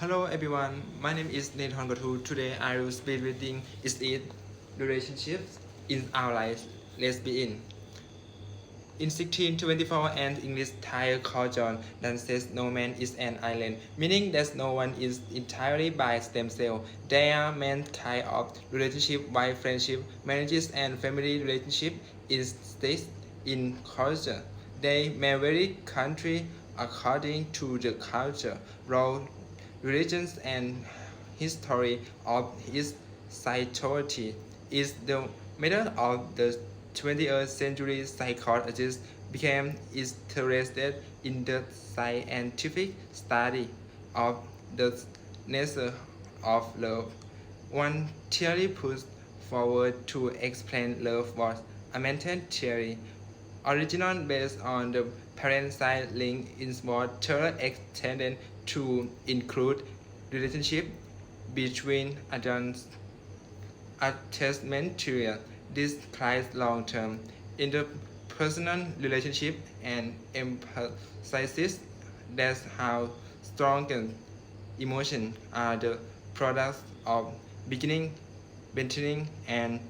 Hello everyone, my name is Nathan Gatu. Today I will speak reading is it relationships in our life. Let's begin. In 1624, an English tire called John Donne says no man is an island, meaning that no one is entirely by themselves. There are many kind of relationship, by friendship, marriages, and family relationship in states in culture. They may vary country according to the culture, role, religions and history of its society is the method of the 20th century psychologists became interested in the scientific study of the nature of love. One theory put forward to explain love was a mental theory, original based on the parent-child link is third extended to include relationship between adults. Attachment theory describes long-term interpersonal relationship and emphasizes that how strong emotions are the products of beginning, maintaining, and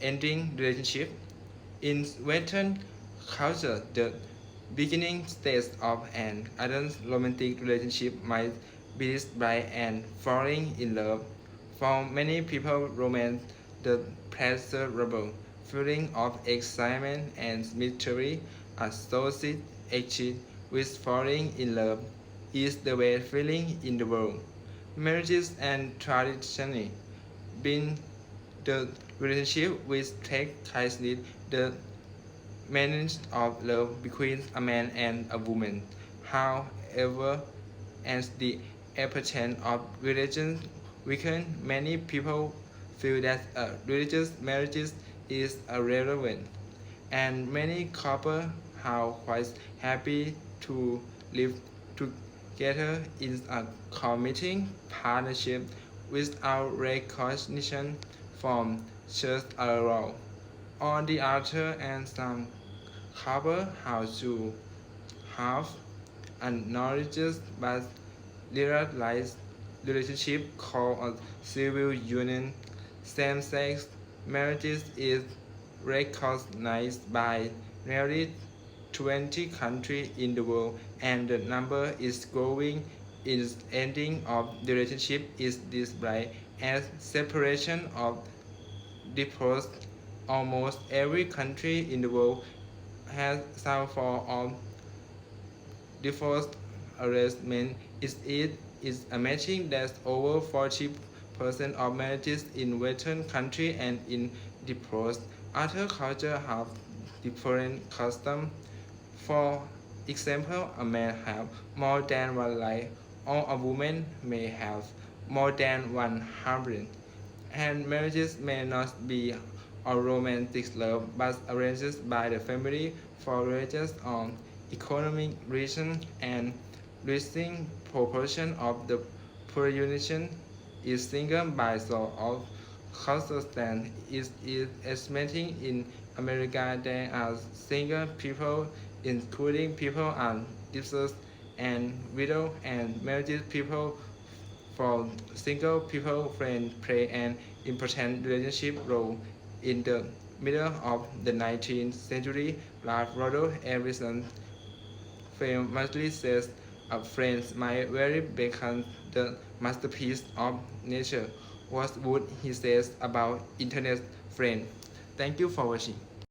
ending relationship. In Western culture, the beginning stage of an adult romantic relationship might be described as falling in love. For many people, romance, the pleasurable feeling of excitement and mystery associated with falling in love, is the best feeling in the world. Marriages and traditionally been the relationship which take place the meanings of love between a man and a woman. However, as the appetite of religion weaken, many people feel that a religious marriage is irrelevant, and many couples are quite happy to live together in a committing partnership without recognition from church alone. On the other hand, some cover how to have a knowledge but legalized relationship called a civil union. Same-sex marriages is recognized by nearly 20 countries in the world and the number is growing. Its ending of the relationship is displayed as separation of divorce. Almost every country in the world has some form of divorce arrangement. Is it is amazing that over 40 percent of marriages in Western countries and in divorce. Other cultures have different customs. For example, a man have more than one wife, or a woman may have more than one husband. And marriages may not be a romantic love, but arranged by the family for religious or economic reasons and rising proportion of the population is single by so of circumstance is is estimating in America there are single people including people on divorced and widow and married people for single people friends play an important relationship role in the middle of the 19th century, Ralph Waldo Emerson famously says, a friend might very become the masterpiece of nature. What would he say about internet friend? Thank you for watching.